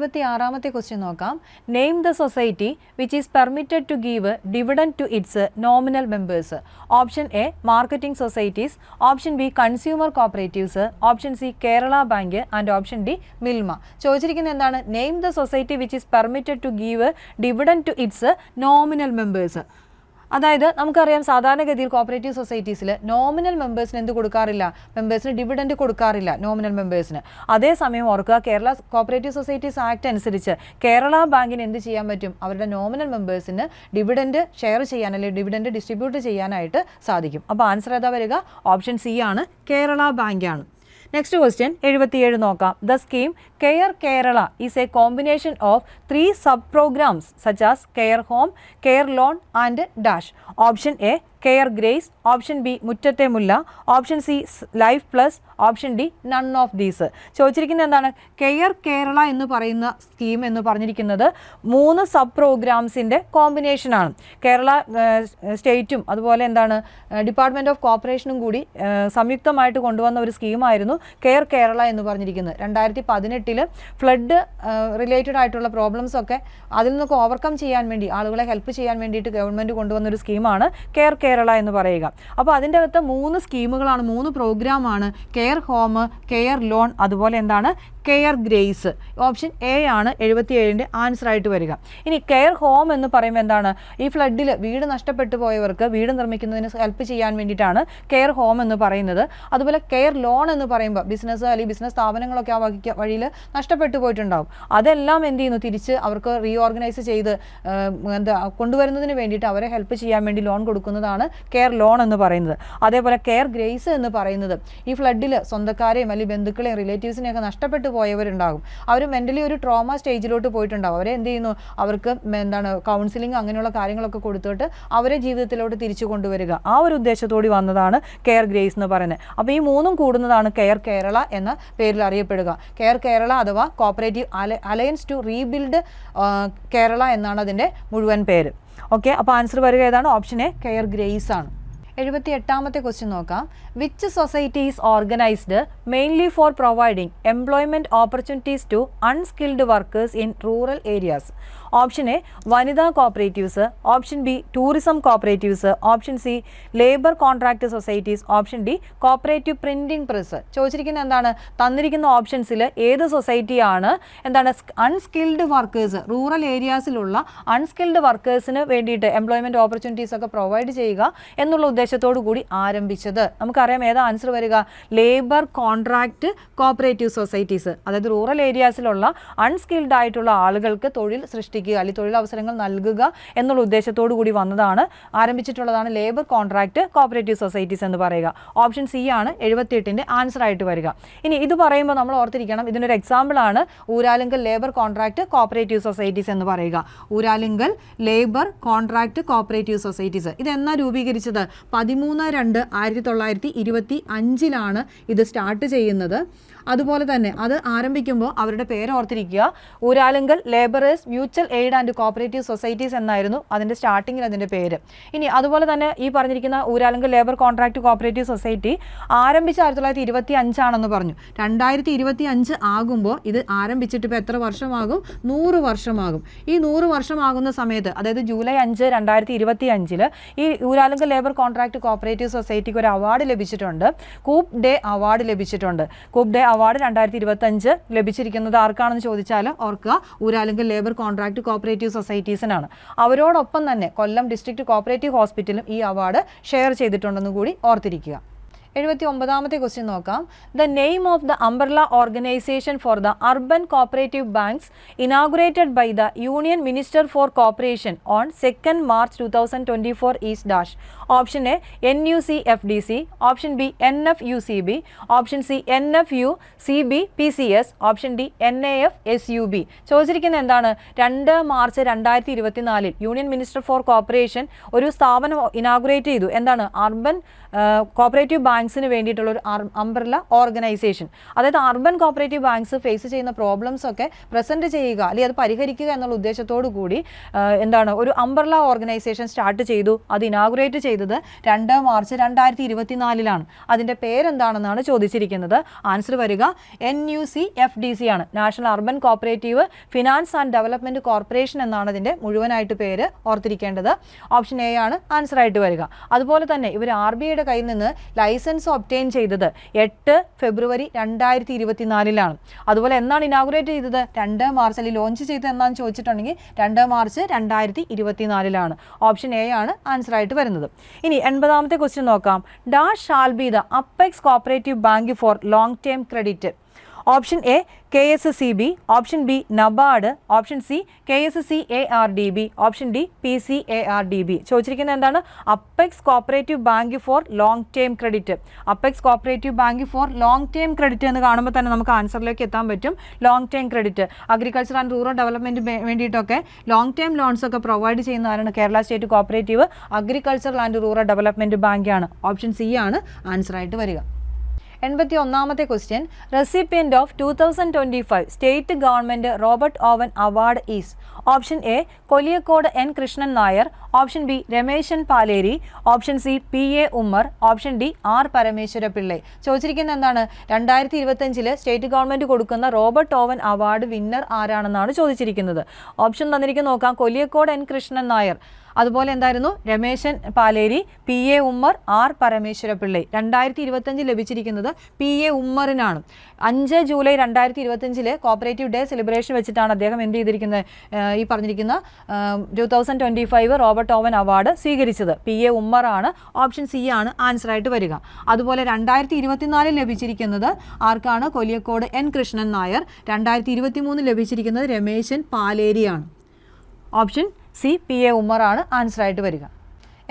എഴുപത്തി ആറാമത്തെ ക്വസ്റ്റ്യൻ നോക്കാം. Name the society which is permitted to give dividend to its nominal members option A marketing societies option B consumer cooperatives option C Kerala bank and option D Milma ചോദിച്ചിരിക്കുന്നത് എന്താണ്? Name the society which is permitted to give dividend to its nominal members അതായത് നമുക്കറിയാം സാധാരണഗതിയിൽ cooperative സൊസൈറ്റീസിൽ nominal മെമ്പേഴ്സിന് എന്ത് കൊടുക്കാറില്ല? മെമ്പേഴ്സിന് dividend കൊടുക്കാറില്ല nominal മെമ്പേഴ്സിന് അതേസമയം ഓർക്കുക കേരള കോപ്പറേറ്റീവ് സൊസൈറ്റീസ് ആക്ട് അനുസരിച്ച് കേരള ബാങ്കിന് എന്ത് ചെയ്യാൻ പറ്റും? അവരുടെ നോമിനൽ മെമ്പേഴ്സിന് ഡിവിഡൻഡ് ഷെയർ ചെയ്യാൻ അല്ലെങ്കിൽ ഡിവിഡൻഡ് ഡിസ്ട്രിബ്യൂട്ട് ചെയ്യാനായിട്ട് സാധിക്കും. അപ്പോൾ ആൻസർ ഏതാ വരിക? ഓപ്ഷൻ സി ആണ് കേരള ബാങ്കാണ്. നെക്സ്റ്റ് ക്വസ്റ്റ്യൻ എഴുപത്തിയേഴ് നോക്കാം. The scheme care Kerala is a combination of three sub programs such as care home care loan and dash option A care grace option B Muttathe Mulla option C life plus option D none of these ചോദിച്ചിരിക്കുന്നത് എന്താണ്? Care Kerala എന്ന് പറയുന്ന scheme എന്ന് പറഞ്ഞിരിക്കുന്നത് മൂന്ന് sub പ്രോഗ്രാംസിന്റെ കോമ്പിനേഷനാണ് കേരള സ്റ്റേറ്റും അതുപോലെ എന്താണ്? ഡിപ്പാർട്ട്മെന്റ് ഓഫ് കോപ്പറേഷനും കൂടി സംയുക്തമായിട്ട് കൊണ്ടുവന്ന ഒരു സ്കീമായിരുന്നു കെയർ കേരള എന്ന് പറഞ്ഞിരിക്കുന്നത്. രണ്ടായിരത്തി പതിനെട്ടിൽ ഫ്ലഡ് റിലേറ്റഡ് ആയിട്ടുള്ള പ്രോബ്ലംസ് ഒക്കെ അതിൽ നിന്നൊക്കെ ഓവർകം ചെയ്യാൻ വേണ്ടി ആളുകളെ ഹെൽപ്പ് ചെയ്യാൻ വേണ്ടിയിട്ട് ഗവൺമെന്റ് കൊണ്ടുവന്നൊരു സ്കീമാണ് കെയർ കേരള എന്ന് പറയുക. അപ്പോൾ അതിന്റെ അകത്ത് മൂന്ന് സ്കീമുകളാണ് മൂന്ന് പ്രോഗ്രാമാണ് കെയർ ഹോം കെയർ ലോൺ അതുപോലെ എന്താണ് കെയർ ഗ്രേസ്. ഓപ്ഷൻ എ ആണ് എഴുപത്തി ഏഴിന്റെ ആൻസർ ആയിട്ട് വരിക. ഇനി കെയർ ഹോം എന്ന് പറയുമ്പോൾ എന്താണ്? ഈ ഫ്ലഡിൽ വീട് നഷ്ടപ്പെട്ടു പോയവർക്ക് വീട് നിർമ്മിക്കുന്നതിന് ഹെൽപ്പ് ചെയ്യാൻ വേണ്ടിയിട്ടാണ് കെയർ ഹോം എന്ന് പറയുന്നത്. അതുപോലെ കെയർ ലോൺ എന്ന് പറയുമ്പോൾ ബിസിനസ് അല്ലെങ്കിൽ ബിസിനസ് സ്ഥാപനങ്ങളൊക്കെ ആ വഴിയിൽ നഷ്ടപ്പെട്ടു പോയിട്ടുണ്ടാവും. അതെല്ലാം എന്ത് ചെയ്യുന്നു? തിരിച്ച് അവർക്ക് റീഓർഗനൈസ് ചെയ്ത് എന്താ കൊണ്ടുവരുന്നതിന് വേണ്ടിയിട്ട് അവരെ ഹെൽപ്പ് ചെയ്യാൻ വേണ്ടി ലോൺ കൊടുക്കുന്നതാണ് കെയർ ലോൺ എന്ന് പറയുന്നത്. അതേപോലെ കെയർ ഗ്രേസ് എന്ന് പറയുന്നത് ഈ ഫ്ലഡിൽ സ്വന്തക്കാരെയും അല്ലെങ്കിൽ ബന്ധുക്കളെയും റിലേറ്റീവ്സിനെയൊക്കെ നഷ്ടപ്പെട്ടു പോയവരുണ്ടാകും. അവർ മെന്റലി ഒരു ട്രോമ സ്റ്റേജിലോട്ട് പോയിട്ടുണ്ടാകും അവരെ എന്ത് ചെയ്യുന്നു? അവർക്ക് എന്താണ് കൗൺസിലിംഗ് അങ്ങനെയുള്ള കാര്യങ്ങളൊക്കെ കൊടുത്തിട്ട് അവരെ ജീവിതത്തിലോട്ട് തിരിച്ചു കൊണ്ടുവരിക. ആ ഒരു ഉദ്ദേശത്തോടി വന്നതാണ് കെയർ ഗ്രേസ് എന്ന് പറയുന്നത്. അപ്പോൾ ഈ മൂന്നും കൂടുന്നതാണ് കെയർ കേരള എന്ന പേരിൽ അറിയപ്പെടുക. കെയർ കേരള അഥവാ cooperative alliance to rebuild Kerala എന്നാണ് അതിന്റെ മുഴുവൻ പേര്. ഓക്കെ അപ്പോൾ ആൻസർ വരിക ഏതാണ്? ഓപ്ഷൻ എ കെയർ ഗ്രേസ് ആണ്. എഴുപത്തി എട്ടാമത്തെ ക്വസ്റ്റ്യൻ നോക്കാം. Which society is organised mainly for providing employment opportunities to unskilled workers in rural areas option A Vanitha cooperatives option B tourism cooperatives option C labour contract societies option D cooperative printing press ചോദിച്ചിരിക്കുന്നത് എന്താണ്? തന്നിരിക്കുന്ന ഓപ്ഷൻസിൽ ഏത് സൊസൈറ്റിയാണ് എന്താണ്? Unskilled workers rural ഏരിയാസിലുള്ള unskilled വർക്കേഴ്സിന് വേണ്ടിയിട്ട് എംപ്ലോയ്മെന്റ് ഓപ്പർച്യൂണിറ്റീസ് ഒക്കെ പ്രൊവൈഡ് ചെയ്യുക എന്നുള്ള ഉദ്ദേശത്തോടു കൂടി ആരംഭിച്ചത്. നമുക്കറിയാം ഏതാ ആൻസർ വരിക? ലേബർ കോൺട്രാക്ട് കോപ്പറേറ്റീവ് സൊസൈറ്റീസ് അതായത് റൂറൽ ഏരിയാസിലുള്ള അൺസ്കിൽഡ് ആയിട്ടുള്ള ആളുകൾക്ക് തൊഴിൽ സൃഷ്ടിക്കുക അല്ലെങ്കിൽ തൊഴിലവസരങ്ങൾ നൽകുക എന്നുള്ള ഉദ്ദേശത്തോടു കൂടി വന്നതാണ്. ആരംഭിച്ചിട്ടുള്ളതാണ് ലേബർ കോൺട്രാക്ട് കോപ്പറേറ്റീവ് സൊസൈറ്റീസ് എന്ന് പറയുക. ഓപ്ഷൻ സി ആണ് എഴുപത്തിയെട്ടിന്റെ ആൻസർ ആയിട്ട് വരിക. ഇനി ഇത് പറയുമ്പോൾ നമ്മൾ ഓർത്തിരിക്കണം ഇതിനൊരു എക്സാമ്പിൾ ആണ് Uralungal labour contract cooperative societies എന്ന് പറയുക. Uralungal labour contract cooperative societies ഇത് എന്നാ രൂപീകരിച്ചത്? പതിമൂന്ന് രണ്ട് ആയിരത്തി തൊള്ളായിരത്തി ഇരുപത്തി അഞ്ചിലാണ് ഇത് സ്റ്റാർട്ട് ചെയ്യുന്നത്. അതുപോലെ തന്നെ അത് ആരംഭിക്കുമ്പോൾ അവരുടെ പേര് ഓർത്തിരിക്കുക. Uralungal labourers mutual aid and cooperative societies എന്നായിരുന്നു അതിന്റെ സ്റ്റാർട്ടിങ്ങിൽ അതിന്റെ പേര്. ഇനി അതുപോലെ തന്നെ ഈ പറഞ്ഞിരിക്കുന്ന Uralungal labour contract cooperative society ആരംഭിച്ച് ആയിരത്തി തൊള്ളായിരത്തി ഇരുപത്തി അഞ്ചാണെന്ന് പറഞ്ഞു. രണ്ടായിരത്തി ഇരുപത്തി അഞ്ച് ആകുമ്പോൾ ഇത് ആരംഭിച്ചിട്ട് ഇപ്പോൾ എത്ര വർഷമാകും? നൂറ് വർഷമാകും. ഈ നൂറ് വർഷമാകുന്ന സമയത്ത് അതായത് ജൂലൈ അഞ്ച് രണ്ടായിരത്തി ഇരുപത്തി അഞ്ചിൽ ഈ ഊരാലുങ്കൽ ലേബർ കോൺട്രാക്ട് കോപ്പറേറ്റീവ് സൊസൈറ്റിക്ക് ഒരു അവാർഡ് ലഭിച്ചിട്ടുണ്ട്. കൂപ്പ് ഡേ അവാർഡ് ലഭിച്ചിട്ടുണ്ട്. കൂപ്പ് ഡേ അവാർഡ് രണ്ടായിരത്തി ഇരുപത്തഞ്ച് ലഭിച്ചിരിക്കുന്നത് ആർക്കാണെന്ന് ചോദിച്ചാൽ ഓർക്കുക ഊരാലുങ്കൽ ലേബർ കോൺട്രാക്ട് കോപ്പറേറ്റീവ് സൊസൈറ്റീസിനാണ്. അവരോടൊപ്പം തന്നെ കൊല്ലം ഡിസ്ട്രിക്ട് കോപ്പറേറ്റീവ് ഹോസ്പിറ്റലും ഈ അവാർഡ് ഷെയർ ചെയ്തിട്ടുണ്ടെന്ന് കൂടി ഓർത്തിരിക്കുക. എഴുപത്തി ഒമ്പതാമത്തെ ക്വസ്റ്റ്യൻ നോക്കാം. The name of the umbrella organisation for the urban cooperative banks inaugurated by the union minister for cooperation on second March two thousand twenty four is dash option A N U C F D C option B N F U C B option C N F U C B P C S option D N A F S U B ചോദിച്ചിരിക്കുന്നത് എന്താണ്? രണ്ട് March രണ്ടായിരത്തി ഇരുപത്തിനാലിൽ union minister for corporation ഒരു സ്ഥാപനം inaugurate ചെയ്തു. എന്താണ്? Urban cooperative bank ബാങ്ക്സിന് വേണ്ടിയിട്ടുള്ള ഒരു അംബ്രല ഓർഗനൈസേഷൻ അതായത് അർബൻ കോപ്പറേറ്റീവ് ബാങ്ക്സ് ഫേസ് ചെയ്യുന്ന പ്രോബ്ലംസ് ഒക്കെ പ്രസന്റ് ചെയ്യുക അല്ലെങ്കിൽ അത് പരിഹരിക്കുക എന്നുള്ള ഉദ്ദേശത്തോടു കൂടി എന്താണ് ഒരു അംബ്രല ഓർഗനൈസേഷൻ സ്റ്റാർട്ട് ചെയ്തു. അത് ഇനാഗുറേറ്റ് ചെയ്തത് രണ്ട് മാർച്ച് രണ്ടായിരത്തി ഇരുപത്തിനാലിലാണ് അതിന്റെ പേരെന്താണെന്നാണ് ചോദിച്ചിരിക്കുന്നത്. ആൻസർ വരിക N U C F D C ആണ്. National urban cooperative finance and development corporation എന്നാണ് അതിന്റെ മുഴുവനായിട്ട് പേര് ഓർത്തിരിക്കേണ്ടത്. ഓപ്ഷൻ എ ആണ് ആൻസർ ആയിട്ട് വരിക. അതുപോലെ തന്നെ ഇവർ ആർ ബി ഐയുടെ കയ്യിൽ നിന്ന് ലൈസൻസ് ഒബ്റ്റെയിൻ ചെയ്തത് എട്ട് ഫെബ്രുവരി രണ്ടായിരത്തി ഇരുപത്തിനാലിലാണ് അതുപോലെ എന്നാണ് ഇനാഗുറേറ്റ് ചെയ്തത്? രണ്ട് മാർച്ച് അല്ലെങ്കിൽ ലോഞ്ച് ചെയ്തത് എന്നാണ് ചോദിച്ചിട്ടുണ്ടെങ്കിൽ രണ്ട് മാർച്ച് രണ്ടായിരത്തി ഇരുപത്തിനാലിലാണ് ഓപ്ഷൻ എ ആണ് ആൻസർ ആയിട്ട് വരുന്നത്. ഇനി എൺപതാമത്തെ ക്വസ്റ്റ്യൻ നോക്കാം. Dash shall be the apex cooperative bank for long term credit. Option A K S C B option B NABARD option C K S C A R D B option D P C A R D B ചോദിച്ചിരിക്കുന്നത് എന്താണ്? Apex cooperative bank for long term credit apex cooperative bank for long term credit എന്ന് കാണുമ്പോൾ തന്നെ നമുക്ക് ആൻസറിലേക്ക് എത്താൻ പറ്റും. Long term credit agriculture and rural development വേണ്ടിയിട്ടൊക്കെ ലോങ് ടേം ലോൺസ് ഒക്കെ പ്രൊവൈഡ് ചെയ്യുന്നതാണ് Kerala state cooperative agriculture and rural development ബാങ്കാണ് ഓപ്ഷൻ സി ആണ്. ആൻസർ ആയിട്ട് വരിക. എൺപത്തി ഒന്നാമത്തെ question recipient of two thousand twenty five state government Robert Owen award is option A Koliyakode N Krishnan Nair option B Rameshan Paleri option C P A Ummer option D R Parameswara Pillai ചോദിച്ചിരിക്കുന്നത് എന്താണ്? രണ്ടായിരത്തി ഇരുപത്തഞ്ചിൽ state government കൊടുക്കുന്ന Robert Owen award winner ആരാണെന്നാണ് ചോദിച്ചിരിക്കുന്നത്. Option തന്നിരിക്കുന്ന നോക്കാം. Koliyakode N Krishnan Nair അതുപോലെ എന്തായിരുന്നു? Rameshan Paleri P A Ummer R Parameswara Pillai രണ്ടായിരത്തി ഇരുപത്തഞ്ച് ലഭിച്ചിരിക്കുന്നത് പി എ ഉമ്മറിനാണ്. അഞ്ച് ജൂലൈ രണ്ടായിരത്തി ഇരുപത്തഞ്ചിൽ കോപ്പറേറ്റീവ് ഡേ സെലിബ്രേഷൻ വെച്ചിട്ടാണ് അദ്ദേഹം എന്ത് ചെയ്തിരിക്കുന്നത്? ഈ പറഞ്ഞിരിക്കുന്ന two thousand twenty five Robert Owen award സ്വീകരിച്ചത്. പി എ ഉമ്മറാണ്. ഓപ്ഷൻ സി ആണ് ആൻസർ ആയിട്ട് വരിക. അതുപോലെ രണ്ടായിരത്തി ഇരുപത്തിനാലിൽ ലഭിച്ചിരിക്കുന്നത് ആർക്കാണ്? കൊലിയക്കോട് എൻ കൃഷ്ണൻ നായർ. രണ്ടായിരത്തി ഇരുപത്തി മൂന്നിൽ ലഭിച്ചിരിക്കുന്നത് രമേശൻ പാലേരിയാണ്. ഓപ്ഷൻ സി പി എ ഉമ്മറാണ് ആൻസർ ആയിട്ട് വരിക.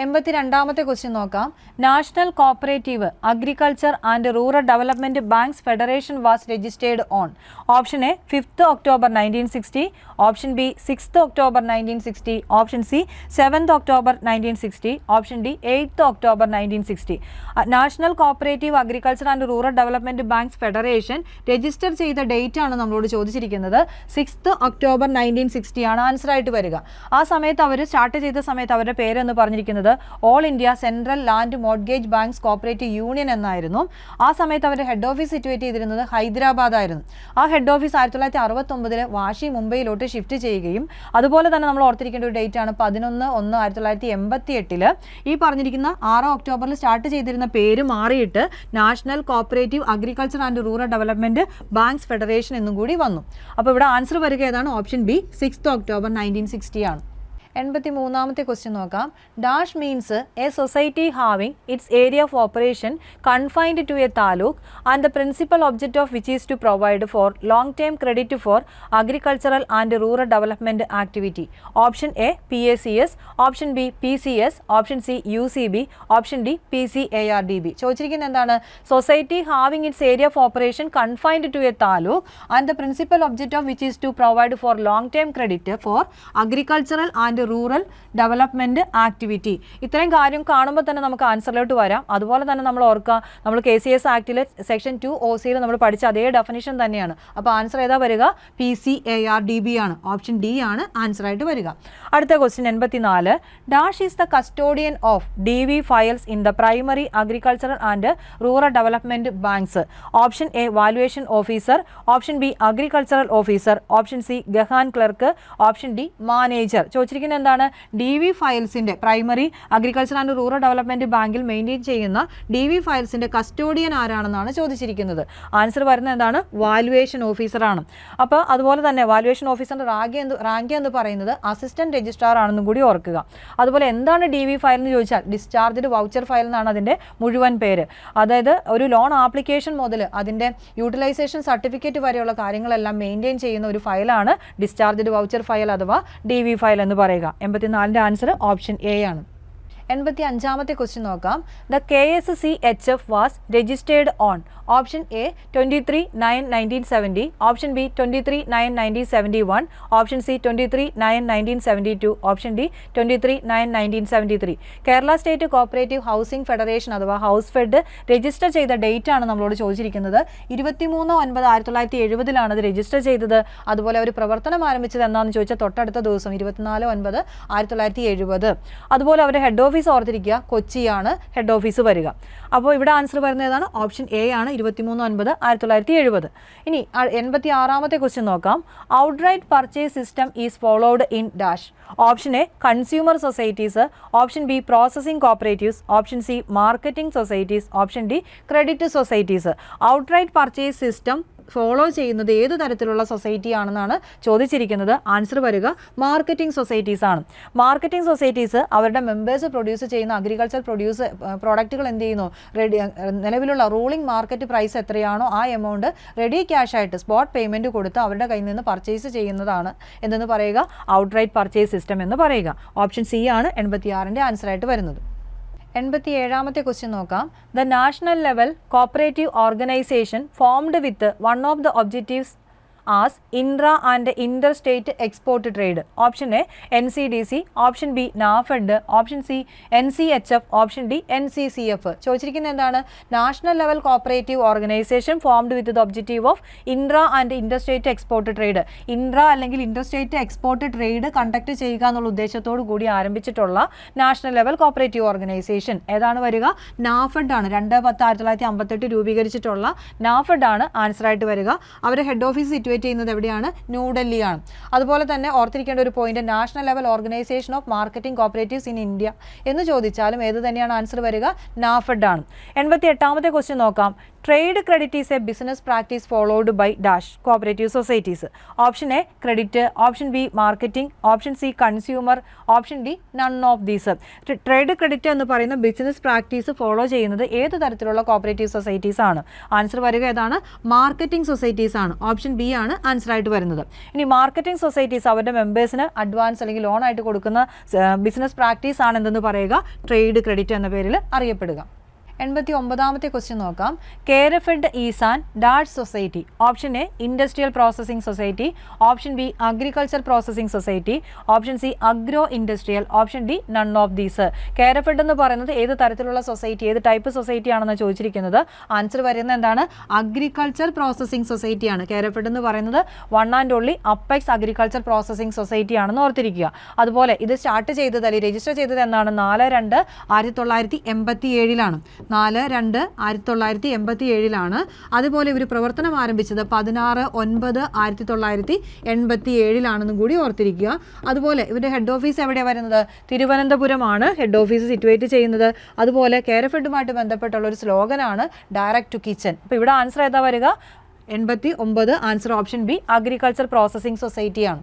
എൺപത്തി രണ്ടാമത്തെ ക്വസ്റ്റ്യൻ നോക്കാം national cooperative agriculture and rural development banks federation was registered on option A fifth October nineteen sixty option B sixth October nineteen sixty option C seventh October nineteen sixty option D eighth October nineteen sixty national cooperative agriculture and rural development banks federation register ചെയ്ത date ആണ് നമ്മളോട് ചോദിച്ചിരിക്കുന്നത്. Sixth October nineteen sixty ആണ്. Answer ആയിട്ട് വരിക. ആ സമയത്ത് അവർ start ചെയ്ത സമയത്ത് അവരുടെ പേരെന്ന് പറഞ്ഞിരിക്കുന്നത് all India central land mortgage banks cooperative union എന്നായിരുന്നു. ആ സമയത്ത് അവരുടെ ഹെഡ് ഓഫീസ് സിറ്റുവേറ്റ് ചെയ്തിരുന്നത് ഹൈദരാബാദ് ആയിരുന്നു. ആ ഹെഡ് ഓഫീസ് ആയിരത്തി തൊള്ളായിരത്തി അറുപത്തൊമ്പതിൽ വാഷി മുംബൈയിലോട്ട് ഷിഫ്റ്റ് ചെയ്യുകയും അതുപോലെ തന്നെ നമ്മൾ ഓർത്തിരിക്കേണ്ട ഒരു ഡേറ്റ് ആണ് പതിനൊന്ന് ഒന്ന് ആയിരത്തി തൊള്ളായിരത്തി എൺപത്തി എട്ടിൽ ഈ പറഞ്ഞിരിക്കുന്ന ആറ് ഒക്ടോബറിൽ സ്റ്റാർട്ട് ചെയ്തിരുന്ന പേര് മാറിയിട്ട് national cooperative agriculture and rural development banks federation എന്നും കൂടി വന്നു. അപ്പോൾ ഇവിടെ ആൻസർ വരിക ഏതാണ്? Option B six October nineteen sixty ആണ്. എൺപത്തി മൂന്നാമത്തെ ക്വസ്റ്റ്യൻ നോക്കാം. Dash means a society having its area of operation confined to a taluk and the principal object of which is to provide for long term credit for agricultural and rural development activity option A P A C S option B P C S option C U C B option D P C A R D B ചോദിച്ചിരിക്കുന്നത് എന്താണ്? Society having its area of operation confined to a taluk and the principal object of which is to provide for long term credit for agricultural and rural development activity ഇത്രയും കാര്യം കാണുമ്പോൾ തന്നെ നമുക്ക് ആൻസറിലോട്ട് വരാം. അതുപോലെ തന്നെ നമ്മൾ ഓർക്കുക നമ്മൾ കെ സി എസ് ആക്ടിലെ സെക്ഷൻ ടു ഒ സിയിൽ നമ്മൾ പഠിച്ച അതേ ഡെഫിനേഷൻ തന്നെയാണ്. അപ്പോൾ ആൻസർ ഏതാ വരിക? P C A R D B ആണ്. ഓപ്ഷൻ ഡി ആണ് ആൻസർ ആയിട്ട് വരിക. അടുത്ത ക്വസ്റ്റ്യൻ എൺപത്തിനാല്. Dash is the custodian of D V files in the primary agricultural and rural development banks option A valuation officer option B agricultural officer option C gahan clerk option D manager ചോദിച്ചിരിക്കുന്നത് എന്താണ് D V ഫയൽസിന്റെ primary agriculture and rural development ബാങ്കിൽ maintain ചെയ്യുന്ന D V ഫയൽസിന്റെ custodian ആരാണെന്നാണ് ചോദിച്ചിരിക്കുന്നത്. Answer വരുന്നത് എന്താണ്? Valuation ഓഫീസറാണ് അപ്പോൾ അതുപോലെ തന്നെ വാലുവേഷൻ ഓഫീസറിന്റെ റാങ്ക് എന്ന് റാങ്ക് എന്ന് പറയുന്നത് അസിസ്റ്റന്റ് രജിസ്ട്രാർ ആണെന്നും കൂടി ഓർക്കുക. അതുപോലെ എന്താണ് ഡി വി ഫയൽ എന്ന് ചോദിച്ചാൽ ഡിസ്ചാർജ്ഡ് വൗച്ചർ ഫയൽ എന്നാണ് അതിന്റെ മുഴുവൻ പേര്. അതായത് ഒരു ലോൺ ആപ്ലിക്കേഷൻ മുതൽ അതിന്റെ യൂട്ടിലൈസേഷൻ സർട്ടിഫിക്കറ്റ് വരെയുള്ള കാര്യങ്ങളെല്ലാം മെയിന്റെയിൻ ചെയ്യുന്ന ഒരു ഫയലാണ് ഡിസ്ചാർജ്ഡ് വൗച്ചർ ഫയൽ അഥവാ ഡി വി ഫയൽ എന്ന് പറയുക. എൺപത്തിനാലിന്റെ ആൻസർ ഓപ്ഷൻ എ ആണ്. എൺപത്തി അഞ്ചാമത്തെ ക്വസ്റ്റ്യൻ നോക്കാം. The K S C H F was registered on option A twenty three nine nineteen seventy option B twenty three nine nineteen seventy one option C twenty three nine nineteen seventy two option D twenty three nine nineteen seventy three Kerala state cooperative housing federation അഥവാ house fed register ചെയ്ത date ആണ് നമ്മളോട് ചോദിച്ചിരിക്കുന്നത്. ഇരുപത്തിമൂന്ന് ഒൻപത് ആയിരത്തി തൊള്ളായിരത്തി എഴുപതിലാണ് അത് രജിസ്റ്റർ ചെയ്തത്. അതുപോലെ അവർ പ്രവർത്തനം ആരംഭിച്ചത് എന്നാന്ന് ചോദിച്ചാൽ തൊട്ടടുത്ത ദിവസം ഇരുപത്തിനാല് ഒൻപത് ആയിരത്തി തൊള്ളായിരത്തി എഴുപത് അതുപോലെ അവരുടെ ഹെഡ് ഓഫീസ് ഓർത്തിരിക്കുക. കൊച്ചിയാണ് ഹെഡ് ഓഫീസ് വരിക. അപ്പോൾ ഇവിടെ ആൻസർ വരുന്നത് ഏതാണ്? ഓപ്ഷൻ എ ആണ്. ഇരുപത്തിമൂന്ന് ഒൻപത് ആയിരത്തി തൊള്ളായിരത്തി എഴുപത് ഇനി എൺപത്തി ആറാമത്തെ ക്വസ്റ്റ്യൻ നോക്കാം. Outright purchase system is followed in dash option A consumer societies option B processing cooperatives option C marketing societies option D credit societies outright purchase system follow ചെയ്യുന്നത് ഏത് തരത്തിലുള്ള സൊസൈറ്റി ആണെന്നാണ് ചോദിച്ചിരിക്കുന്നത്. ആൻസർ വരിക മാർക്കറ്റിംഗ് സൊസൈറ്റീസ് ആണ്. Marketing societies അവരുടെ members produce ചെയ്യുന്ന agriculture produce പ്രോഡക്റ്റുകൾ എന്ത് ചെയ്യുന്നു? റെഡി നിലവിലുള്ള റൂളിംഗ് മാർക്കറ്റ് പ്രൈസ് എത്രയാണോ ആ എമൗണ്ട് റെഡി ക്യാഷ് ആയിട്ട് സ്പോട്ട് പേയ്മെന്റ് കൊടുത്ത് അവരുടെ കയ്യിൽ നിന്ന് പർച്ചേസ് ചെയ്യുന്നതാണ്. എന്തെന്ന് പറയുക? ഔട്ട്റൈറ്റ് പർച്ചേസ് സിസ്റ്റം എന്ന് പറയുക. ഓപ്ഷൻ സി ആണ് എൺപത്തിയാറിന്റെ ആൻസറായിട്ട് വരുന്നത്. എൺപത്തി ഏഴാമത്തെ ക്വസ്റ്റ്യൻ നോക്കാം. The national level cooperative organisation formed with one of the objectives as intra and inter state export trade. Option A N C D C. Option B NAFED. Option C N C H F. Option D N C C F. ചോദിച്ചിരിക്കുന്നത് എന്താണ്? National level cooperative organisation formed with the objective of intra and inter state export trade. Intra അല്ലെങ്കിൽ inter state export trade conduct ചെയ്യുക എന്നുള്ള ഉദ്ദേശത്തോടു കൂടി ആരംഭിച്ചിട്ടുള്ള national level cooperative organisation ഏതാണ് വരിക? നാഫഡ് ആണ്. രണ്ട് പത്ത് ആയിരത്തി തൊള്ളായിരത്തി അമ്പത്തെട്ട് രൂപീകരിച്ചിട്ടുള്ള നാഫഡ് ആണ് ആൻസർ ആയിട്ട് വരിക. അവരുടെ ഹെഡ് ഓഫീസ് സിറ്റുവേറ്റ് ചെയ്യുന്നത് എവിടെയാണ്? ന്യൂഡൽഹിയാണ് അതുപോലെ തന്നെ ഓർത്തിരിക്കേണ്ട ഒരു point national level organisation of marketing cooperatives in India എന്ന് ചോദിച്ചാലും ഏത് തന്നെയാണ് ആൻസർ വരിക? നാഫഡ് ആണ് എൺപത്തി എട്ടാമത്തെ ക്വസ്റ്റ്യൻ നോക്കാം. Trade credit is a business practice followed by dash cooperative societies. Option A credit. Option B marketing. Option C consumer. Option D none of these. Trade credit എന്ന് പറയുന്ന ബിസിനസ് പ്രാക്ടീസ് ഫോളോ ചെയ്യുന്നത് ഏത് തരത്തിലുള്ള cooperative societies ആണ്? Answer വരിക ഏതാണ്? Marketing societies ആണ്. Option B ആണ് ആൻസർ ആയിട്ട് വരുന്നത്. ഇനി മാർക്കറ്റിംഗ് സൊസൈറ്റീസ് അവരുടെ മെമ്പേഴ്സിന് അഡ്വാൻസ് അല്ലെങ്കിൽ ലോൺ ആയിട്ട് കൊടുക്കുന്ന ബിസിനസ് പ്രാക്ടീസ് ആണ് എന്തെന്ന് പറയുക? ട്രേഡ് ക്രെഡിറ്റ് എന്ന പേരിൽ അറിയപ്പെടുക. എൺപത്തി ഒമ്പതാമത്തെ ക്വസ്റ്റ്യൻ നോക്കാം. Kerafed is an dart society option A industrial processing society option B agriculture processing society option C agro industrial option D none of these Kerafed എന്ന് പറയുന്നത് ഏത് തരത്തിലുള്ള സൊസൈറ്റി ഏത് ടൈപ്പ് സൊസൈറ്റി ആണെന്ന് ചോദിച്ചിരിക്കുന്നത്? ആൻസർ വരുന്നത് എന്താണ്? അഗ്രികൾച്ചർ പ്രോസസ്സിംഗ് സൊസൈറ്റിയാണ് കേരഫെഡ് എന്ന് പറയുന്നത് one and only apex agriculture processing society ആണെന്ന് ഓർത്തിരിക്കുക. അതുപോലെ ഇത് സ്റ്റാർട്ട് ചെയ്തത് അല്ലെങ്കിൽ രജിസ്റ്റർ ചെയ്തത് എന്നാണ് നാല് രണ്ട് ആയിരത്തി തൊള്ളായിരത്തി എൺപത്തി ഏഴിലാണ് നാല് രണ്ട് ആയിരത്തി തൊള്ളായിരത്തി എൺപത്തി ഏഴിലാണ് അതുപോലെ ഇവർ പ്രവർത്തനം ആരംഭിച്ചത് പതിനാറ് ഒൻപത് ആയിരത്തി തൊള്ളായിരത്തി എൺപത്തി ഏഴിലാണെന്നും കൂടി ഓർത്തിരിക്കുക. അതുപോലെ ഇവരുടെ ഹെഡ് ഓഫീസ് എവിടെയാണ് വരുന്നത്? തിരുവനന്തപുരമാണ്. ഹെഡ് ഓഫീസ് സിറ്റുവേറ്റ് ചെയ്യുന്നത്. അതുപോലെ കേരഫെഡുമായിട്ട് ബന്ധപ്പെട്ടുള്ള ഒരു സ്ലോഗനാണ് ഡയറക്റ്റ് ടു കിച്ചൺ അപ്പോൾ ഇവിടെ ആൻസർ ഏതാ വരിക? എൺപത്തി ഒമ്പത് answer option B agriculture processing സൊസൈറ്റിയാണ്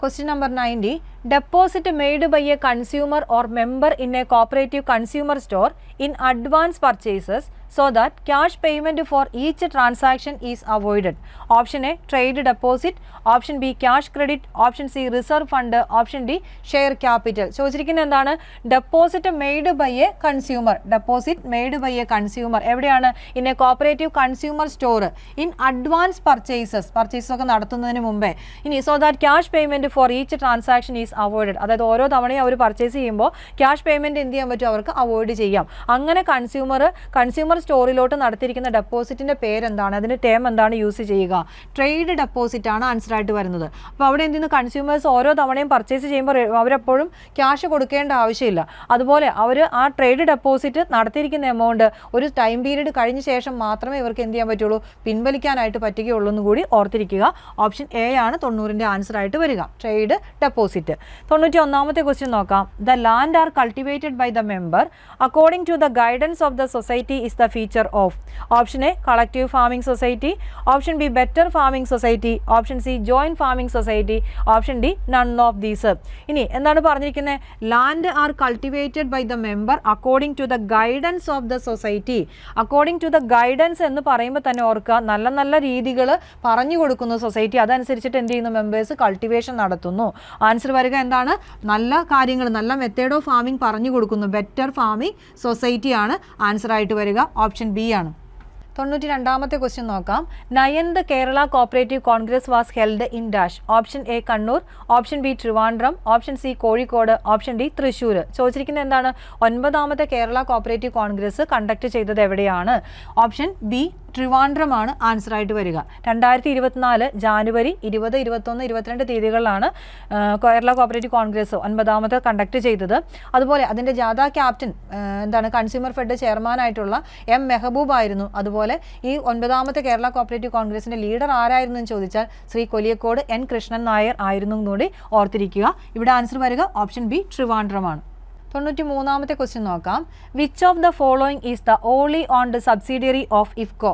question number 90. Deposit made by a consumer or member in a cooperative consumer store in advance purchases so that cash payment for each transaction is avoided option A trade deposit option B cash credit option C reserve fund option D share capital ചോദിച്ചിരിക്കുന്നത് എന്താണ്? Deposit made by a consumer deposit made by a consumer എവിടെയാണ്? In a cooperative consumer store in advance purchases purchases ഒക്കെ നടത്തുന്നതിന് മുമ്പേ. ഇനി so that cash payment for each transaction is avoided അതായത് ഓരോ തവണയും അവർ പർച്ചേസ് ചെയ്യുമ്പോൾ ക്യാഷ് പേയ്മെന്റ് എന്ത് ചെയ്യാൻ പറ്റും അവർക്ക് അവോയ്ഡ് ചെയ്യാം. അങ്ങനെ കൺസ്യൂമർ കൺസ്യൂമർ സ്റ്റോറിലോട്ട് നടത്തിയിരിക്കുന്ന ഡെപ്പോസിറ്റിന്റെ പേരെന്താണ്? അതിന്റെ ടേം എന്താണ് യൂസ് ചെയ്യുക? ട്രേഡ് ഡെപ്പോസിറ്റ് ആണ് ആൻസർ ആയിട്ട് വരുന്നത്. അപ്പോൾ അവിടെ എന്ത് ചെയ്യുന്നു? കൺസ്യൂമേഴ്സ് ഓരോ തവണയും പർച്ചേസ് ചെയ്യുമ്പോൾ അവരെപ്പോഴും ക്യാഷ് കൊടുക്കേണ്ട ആവശ്യമില്ല. അതുപോലെ അവർ ആ ട്രേഡ് ഡെപ്പോസിറ്റ് നടത്തിയിരിക്കുന്ന എമൗണ്ട് ഒരു ടൈം പീരീഡ് കഴിഞ്ഞ ശേഷം മാത്രമേ ഇവർക്ക് എന്ത് ചെയ്യാൻ പറ്റുള്ളൂ? പിൻവലിക്കാനായിട്ട് പറ്റുകയുള്ളൂ എന്ന് കൂടി ഓർത്തിരിക്കുക. ഓപ്ഷൻ എ ആണ് തൊണ്ണൂറിന്റെ ആൻസർ ആയിട്ട് വരിക. ട്രേഡ് ഡെപ്പോസിറ്റ് തൊണ്ണൂറ്റി ഒന്നാമത്തെ ക്വസ്റ്റ്യൻ നോക്കാം. The land are cultivated by the member according to the guidance of the society is the feature of option A collective farming society option B better farming society option C joint farming society option D none of these ഇനി എന്താണ് പറഞ്ഞിരിക്കുന്നത് land are cultivated by the member according to the guidance of the society according to the guidance എന്ന് പറയുമ്പോൾ തന്നെ ഓർക്കുക നല്ല നല്ല രീതികൾ പറഞ്ഞു കൊടുക്കുന്നു സൊസൈറ്റി അതനുസരിച്ചിട്ട് എന്ത് ചെയ്യുന്നു മെമ്പേഴ്സ് കൾട്ടിവേഷൻ നടത്തുന്നു. ആൻസർ വരിക വരിക എന്താണ്? നല്ല കാര്യങ്ങൾ നല്ല മെത്തേഡ് ഓഫ് ഫാമിംഗ് പറഞ്ഞു കൊടുക്കുന്നു. ബെറ്റർ ഫാമിംഗ് സൊസൈറ്റി ആണ് ആൻസർ ആയിട്ട് വരിക. ഓപ്ഷൻ ബി ആണ്. തൊണ്ണൂറ്റി രണ്ടാമത്തെ ക്വസ്റ്റ്യൻ നോക്കാം. Ninth Kerala cooperative congress was held in dash option A Kannur. Option B Trivandrum. Option C Kozhikode. Option D Thrissur. ചോദിച്ചിരിക്കുന്നത് എന്താണ്? ഒൻപതാമത്തെ കേരള കോപ്പറേറ്റീവ് കോൺഗ്രസ് കണ്ടക്ട് ചെയ്തത് എവിടെയാണ്? ഓപ്ഷൻ ബി ട്രിവാൻഡ്രമാണ് ആൻസർ ആയിട്ട് വരിക. രണ്ടായിരത്തി ഇരുപത്തിനാല് ജാനുവരി ഇരുപത് ഇരുപത്തൊന്ന് ഇരുപത്തിരണ്ട് തീയതികളിലാണ് കേരള കോപ്പറേറ്റീവ് കോൺഗ്രസ് ഒൻപതാമത് കണ്ടക്ട് ചെയ്തത്. അതുപോലെ അതിന്റെ ജാഥ ക്യാപ്റ്റൻ എന്താണ് കൺസ്യൂമർ ഫെഡ് ചെയർമാനായിട്ടുള്ള എം മെഹബൂബ് ആയിരുന്നു. അതുപോലെ ഈ ഒൻപതാമത്തെ കേരള കോപ്പറേറ്റീവ് കോൺഗ്രസിന്റെ ലീഡർ ആരായിരുന്നു എന്ന് ചോദിച്ചാൽ ശ്രീ കൊലിയക്കോട് എൻ കൃഷ്ണൻ നായർ ആയിരുന്നു എന്നുകൂടി ഓർത്തിരിക്കുക. ഇവിടെ ആൻസർ വരിക ഓപ്ഷൻ ബി ട്രിവാൻഡ്രമാണ്. തൊണ്ണൂറ്റി മൂന്നാമത്തെ ക്വസ്റ്റ്യൻ നോക്കാം. Which of the following is the only own the subsidiary of IFFCO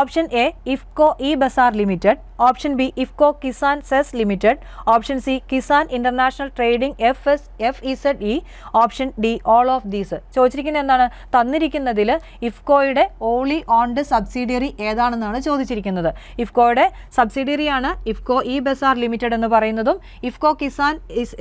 option A IFFCO E bazaar limited option B IFFCO Kisan SEZ limited option C Kisan international trading F S F Z E option D all of these ചോദിച്ചിരിക്കുന്നത് എന്താണ്? തന്നിരിക്കുന്നതിൽ ഇഫ്കോയുടെ only owned subsidiary ഏതാണെന്നാണ് ചോദിച്ചിരിക്കുന്നത്. ഇഫ്കോയുടെ സബ്സിഡിയറിയാണ് IFFCO E Bazar limited എന്ന് പറയുന്നതും IFFCO Kisan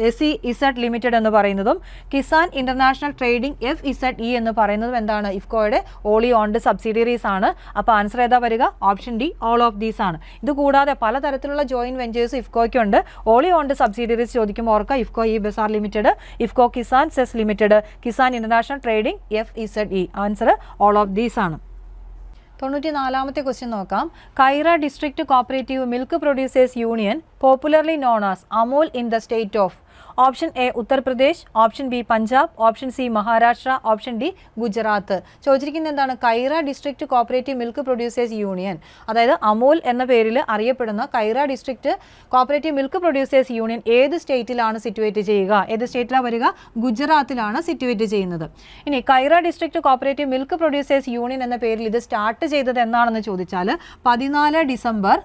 S Z limited എന്ന് പറയുന്നതും Kisan international trading F Z E എന്ന് പറയുന്നതും എന്താണ്? ഇഫ്കോയുടെ ഓൺലി ഓൺഡ് സബ്സിഡിയറീസ് ആണ്. അപ്പോൾ ആൻസർ ഏതാ വരിക option D all of these ആണ്. ഇത് കൂടാതെ പലതരത്തിലുള്ള ജോയിന്റ് വെഞ്ചേഴ്സ് ഇഫ്കോയ്ക്കുണ്ട് ഓളി ഓണ്ട് സബ്സിഡിയറീസ് ചോദിക്കുമ്പോൾ ഓർക്കുക IFFCO E Bazar limited IFFCO Kisan SEZ limited Kisan international trading F Z E answer all of these ആണ്. തൊണ്ണൂറ്റി നാലാമത്തെ ക്വസ്റ്റ്യൻ നോക്കാം. Kaira district cooperative milk producers union popularly known as Amul in the state of option A Uttar Pradesh option B Punjab option C Maharashtra option D Gujarat. ചോദിച്ചിരിക്കുന്നത് എന്താണ്? Kaira district cooperative milk producers union. അതായത് അമൂൽ എന്ന പേരിൽ അറിയപ്പെടുന്ന Kaira district cooperative milk producers union ഏത് സ്റ്റേറ്റിലാണ് situate ചെയ്യുക? ഏത് സ്റ്റേറ്റിലാണ് വരിക? ഗുജറാത്തിലാണ് സിറ്റുവേറ്റ് ചെയ്യുന്നത്. ഇനി Kaira district cooperative milk producers union എന്ന പേരിൽ ഇത് സ്റ്റാർട്ട് ചെയ്തത് എന്നാണെന്ന് ചോദിച്ചാൽ പതിനാല് ഡിസംബർ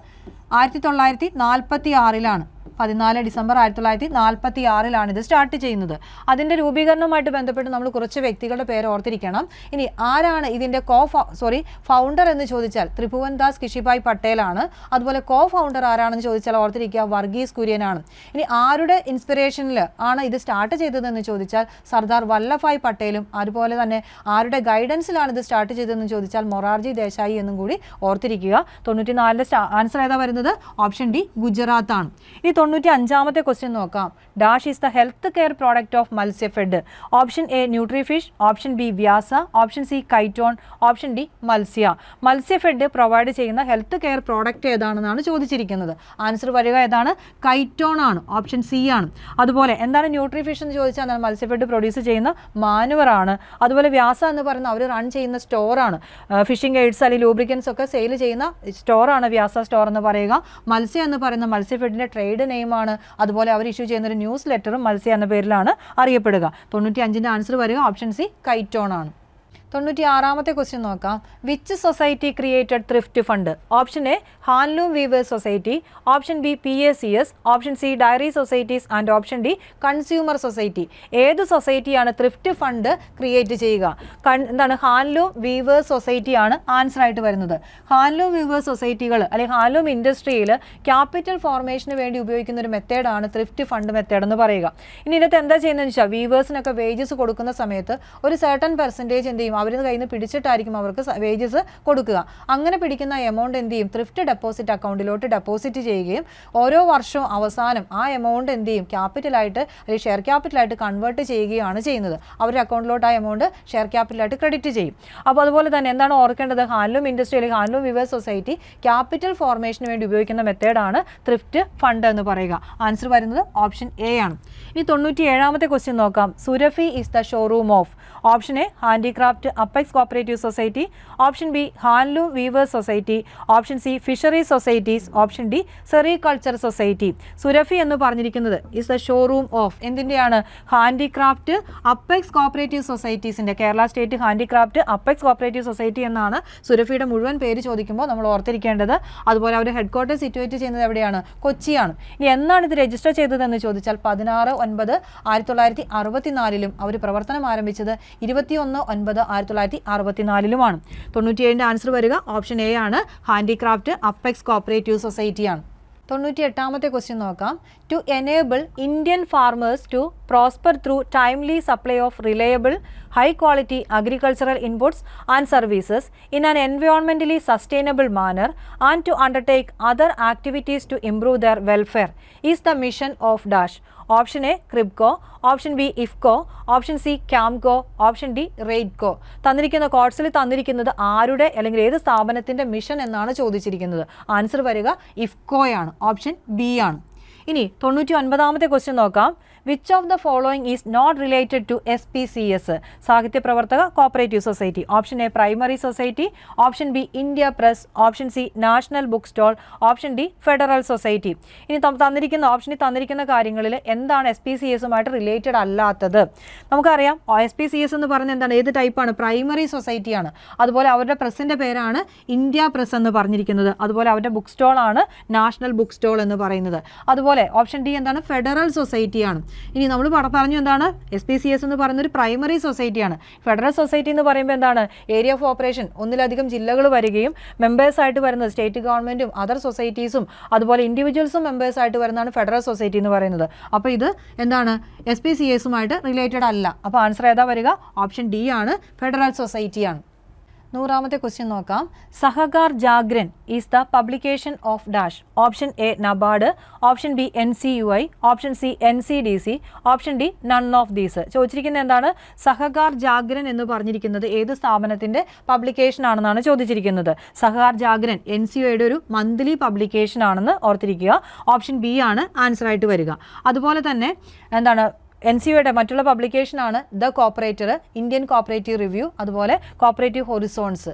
ആയിരത്തി തൊള്ളായിരത്തി നാൽപ്പത്തി ആറിലാണ് പതിനാല് ഡിസംബർ ആയിരത്തി തൊള്ളായിരത്തി നാൽപ്പത്തി ആറിലാണ് ഇത് സ്റ്റാർട്ട് ചെയ്യുന്നത്. അതിന്റെ രൂപീകരണവുമായിട്ട് ബന്ധപ്പെട്ട് നമ്മൾ കുറച്ച് വ്യക്തികളുടെ പേര് ഓർത്തിരിക്കണം. ഇനി ആരാണ് ഇതിന്റെ കോ സോറി ഫൗണ്ടർ എന്ന് ചോദിച്ചാൽ ത്രിഭുവൻ ദാസ് കിഷിഭായ് പട്ടേലാണ്. അതുപോലെ കോ ഫൗണ്ടർ ആരാണെന്ന് ചോദിച്ചാൽ ഓർത്തിരിക്കുക വർഗീസ് കുര്യനാണ്. ഇനി ആരുടെ ഇൻസ്പിറേഷനിൽ ആണ് ഇത് സ്റ്റാർട്ട് ചെയ്തതെന്ന് ചോദിച്ചാൽ സർദാർ വല്ലഭായ് പട്ടേലും അതുപോലെ തന്നെ ആരുടെ ഗൈഡൻസിലാണ് ഇത് സ്റ്റാർട്ട് ചെയ്തതെന്ന് ചോദിച്ചാൽ മൊറാർജി ദേശായി എന്നും കൂടി ഓർത്തിരിക്കുക. തൊണ്ണൂറ്റി നാലിന്റെ ആൻസർ ഏതാ വരുന്നത്? ഓപ്ഷൻ ഡി ഗുജറാത്ത് ആണ് ഇനി തൊണ്ണൂറ്റി അഞ്ചാമത്തെ ക്വസ്റ്റ്യൻ നോക്കാം. Dash is the health care product of Matsyafed option A Nutrifish option B Vyasa option C Kytone option D Matsya Matsyafed provide ചെയ്യുന്ന ഹെൽത്ത് കെയർ പ്രോഡക്റ്റ് ഏതാണെന്നാണ് ചോദിച്ചിരിക്കുന്നത്. ആൻസർ വരിക ഏതാണ്? കൈറ്റോൺ ആണ്. ഓപ്ഷൻ സി ആണ്. അതുപോലെ എന്താണ് ന്യൂട്രിഫിഷ് എന്ന് ചോദിച്ചാൽ എന്താണ് മത്സ്യഫെഡ് പ്രൊഡ്യൂസ് ചെയ്യുന്ന? മാനുവറാണ് അതുപോലെ വ്യാസ എന്ന് പറയുന്ന അവർ റൺ ചെയ്യുന്ന സ്റ്റോറാണ് ഫിഷിംഗ് എയ്ഡ്സ് അല്ലെങ്കിൽ ലൂബ്രിക്കൻസ് ഒക്കെ സെയിൽ ചെയ്യുന്ന സ്റ്റോറാണ് വ്യാസ സ്റ്റോർ എന്ന് പറയുക. മത്സ്യ എന്ന് പറയുന്ന മത്സ്യഫെഡിന്റെ ട്രേഡ് നെയിമാണ് അതുപോലെ അവർ ഇഷ്യൂ ചെയ്യുന്ന ഒരു ന്യൂസ് ലെറ്ററും മത്സ്യ എന്ന പേരിലാണ് അറിയപ്പെടുക. തൊണ്ണൂറ്റി അഞ്ചിന്റെ ആൻസർ വരിക ഓപ്ഷൻ സി കൈറ്റോൺ ആണ്. തൊണ്ണൂറ്റി ആറാമത്തെ ക്വസ്റ്റ്യൻ നോക്കാം. Which society created thrift fund option A handloom weavers society option B P A C S option C dairy societies and option D consumer society ഏത് സൊസൈറ്റിയാണ് ത്രിഫ്റ്റ് ഫണ്ട് ക്രിയേറ്റ് ചെയ്യുക? എന്താണ്? Handloom weavers സൊസൈറ്റിയാണ് answer ആയിട്ട് വരുന്നത്. Handloom weavers സൊസൈറ്റികൾ അല്ലെങ്കിൽ handloom ഇൻഡസ്ട്രിയിൽ capital ഫോർമേഷന് വേണ്ടി ഉപയോഗിക്കുന്ന ഒരു മെത്തേഡാണ് ത്രിഫ്റ്റ് ഫണ്ട് മെത്തേഡ് എന്ന് പറയുക. ഇനി ഇതിനകത്ത് എന്താ ചെയ്യുന്നതെന്ന് വെച്ചാൽ വീവേഴ്സിനൊക്കെ വേജസ് കൊടുക്കുന്ന സമയത്ത് ഒരു സർട്ടൺ പെർസെന്റേജ് എന്ത് ചെയ്യും? അവരിൽ കയ്യിൽ നിന്ന് പിടിച്ചിട്ടായിരിക്കും അവർക്ക് വേജസ് കൊടുക്കുക. അങ്ങനെ പിടിക്കുന്ന എമൗണ്ട് എന്ത് ചെയ്യും? ത്രിഫ്റ്റ് ഡെപ്പോസിറ്റ് അക്കൗണ്ടിലോട്ട് ഡെപ്പോസിറ്റ് ചെയ്യുകയും ഓരോ വർഷവും അവസാനം ആ എമൗണ്ട് എന്ത് ചെയ്യും? ക്യാപിറ്റലായിട്ട് അല്ലെങ്കിൽ ഷെയർ ക്യാപിറ്റലായിട്ട് കൺവേർട്ട് ചെയ്യുകയാണ് ചെയ്യുന്നത്. അവരുടെ അക്കൗണ്ടിലോട്ട് ആ എമൗണ്ട് ഷെയർ ക്യാപിറ്റലായിട്ട് ക്രെഡിറ്റ് ചെയ്യും. അപ്പോൾ അതുപോലെ തന്നെ എന്താണ് ഓർക്കേണ്ടത്? ഹാൻഡ്ലൂം ഇൻഡസ്ട്രി അല്ലെങ്കിൽ ഹാൻഡ്ലൂം വിവേഴ്സ് സൊസൈറ്റി ക്യാപിറ്റൽ ഫോർമേഷന് വേണ്ടി ഉപയോഗിക്കുന്ന മെത്തേഡാണ് ത്രിഫ്റ്റ് ഫണ്ട് എന്ന് പറയുക. ആൻസർ വരുന്നത് ഓപ്ഷൻ എ ആണ്. ഇനി തൊണ്ണൂറ്റി ഏഴാമത്തെ ക്വസ്റ്റ്യൻ നോക്കാം. Surabhi is the showroom of option A handicraft apex cooperative society option B handloom weavers society option C fishery societies option D sericulture society. Surabhi എന്ന് പറഞ്ഞിരിക്കുന്നത് ഇസ് ദ ഷോറൂം ഓഫ് എന്തിന്റെയാണ് handicraft apex cooperative സൊസൈറ്റീസിന്റെ Kerala state handicraft apex cooperative society എന്നാണ് സുരഫിയുടെ മുഴുവൻ പേര് ചോദിക്കുമ്പോൾ നമ്മൾ ഓർത്തിരിക്കേണ്ടത്. അതുപോലെ അവർ ഹെഡ് ക്വാർട്ടർ സിറ്റുവേറ്റ് ചെയ്യുന്നത് എവിടെയാണ്? കൊച്ചിയാണ്. ഇനി എന്നാണ് ഇത് രജിസ്റ്റർ ചെയ്തതെന്ന് ചോദിച്ചാൽ പതിനാറ് ഒൻപത് ആയിരത്തി തൊള്ളായിരത്തി അറുപത്തിനാലിലും അവർ പ്രവർത്തനം ആരംഭിച്ചത് ഇരുപത്തിയൊന്ന് ഒൻപത് ആയിരത്തി തൊള്ളായിരത്തി അറുപത്തിനാലിലുമാണ് തൊണ്ണൂറ്റിയേഴിന്റെ ആൻസർ വരിക ഓപ്ഷൻ എ ആണ്. Handicraft apex cooperative സൊസൈറ്റിയാണ്. തൊണ്ണൂറ്റി എട്ടാമത്തെ ക്വസ്റ്റ്യൻ നോക്കാം. To enable Indian farmers to prosper through timely supply of reliable high quality agricultural inputs and services in an എൻവയോൺമെന്റലി sustainable manor and to undertake other activities to improve there welfare is the mission of dash option A ക്രിബ്കോ option B IFFCO option C Camco option D Raidco തന്നിരിക്കുന്ന കോഴ്സിൽ തന്നിരിക്കുന്നത് ആരുടെ അല്ലെങ്കിൽ ഏത് സ്ഥാപനത്തിന്റെ mission എന്നാണ് ചോദിച്ചിരിക്കുന്നത്? Answer വരിക ഇഫ്കോയാണ് ഓപ്ഷൻ ബി ആണ്. ഇനി തൊണ്ണൂറ്റി ഒൻപതാമത്തെ ക്വസ്റ്റ്യൻ നോക്കാം. Which of the following is not related to S P C S Sahitya Pravarthaka cooperative society option A primary society option B India press option C national book stall option D federal society ഇനി തന്നിരിക്കുന്ന ഓപ്ഷനിൽ തന്നിരിക്കുന്ന കാര്യങ്ങളിൽ എന്താണ് S P C എസുമായിട്ട് related അല്ലാത്തത്? നമുക്കറിയാം S P C S എന്ന് പറഞ്ഞ എന്താണ്? ഏത് ടൈപ്പാണ് പ്രൈമറി സൊസൈറ്റിയാണ് അതുപോലെ അവരുടെ പ്രസിന്റെ പേരാണ് ഇന്ത്യ പ്രസ് എന്ന് പറഞ്ഞിരിക്കുന്നത്. അതുപോലെ അവരുടെ ബുക്ക് സ്റ്റോൾ ആണ് നാഷണൽ ബുക്ക് സ്റ്റോൾ എന്ന് പറയുന്നത്. അതുപോലെ ഓപ്ഷൻ ഡി എന്താണ്? ഫെഡറൽ സൊസൈറ്റിയാണ് ഇനി നമ്മൾ പറ- പറഞ്ഞു എന്താണ്? എസ് പി സി എസ് എന്ന് പറയുന്ന ഒരു പ്രൈമറി സൊസൈറ്റിയാണ് ഫെഡറൽ സൊസൈറ്റി എന്ന് പറയുമ്പോൾ എന്താണ്? ഏരിയ ഓഫ് ഓപ്പറേഷൻ ഒന്നിലധികം ജില്ലകൾ വരികയും മെമ്പേഴ്സ് ആയിട്ട് വരുന്നത് സ്റ്റേറ്റ് ഗവൺമെന്റും അതർ സൊസൈറ്റീസും അതുപോലെ ഇൻഡിവിജ്വൽസും മെമ്പേഴ്സ് ആയിട്ട് വരുന്നതാണ് ഫെഡറൽ സൊസൈറ്റി എന്ന് പറയുന്നത്. അപ്പോൾ ഇത് എന്താണ്? എസ് പി സി എസുമായിട്ട് റിലേറ്റഡ് അല്ല. അപ്പോൾ ആൻസർ ഏതാ വരിക? ഓപ്ഷൻ ഡി ആണ്. ഫെഡറൽ സൊസൈറ്റിയാണ് നൂറാമത്തെ ക്വസ്റ്റ്യൻ നോക്കാം. Sahakar Jagran is the publication of dash option A NABARD option B N C U I option C N C D C option D none of these ചോദിച്ചിരിക്കുന്നത് എന്താണ്? സഹകാർ ജാഗ്രൻ എന്ന് പറഞ്ഞിരിക്കുന്നത് ഏത് സ്ഥാപനത്തിന്റെ പബ്ലിക്കേഷൻ ആണെന്നാണ് ചോദിച്ചിരിക്കുന്നത്. സഹകാർ ജാഗ്രൻ എൻ സി യുടെ ഒരു മന്ത്ലി പബ്ലിക്കേഷൻ ആണെന്ന് ഓർത്തിരിക്കുക. ഓപ്ഷൻ ബി ആണ് ആൻസർ ആയിട്ട് വരിക. അതുപോലെ തന്നെ എന്താണ്? എൻ സി യുടെ മറ്റുള്ള പബ്ലിക്കേഷനാണ് the cooperator Indian cooperative review അതുപോലെ കോപ്പറേറ്റീവ് ഹൊറിസോൺസ്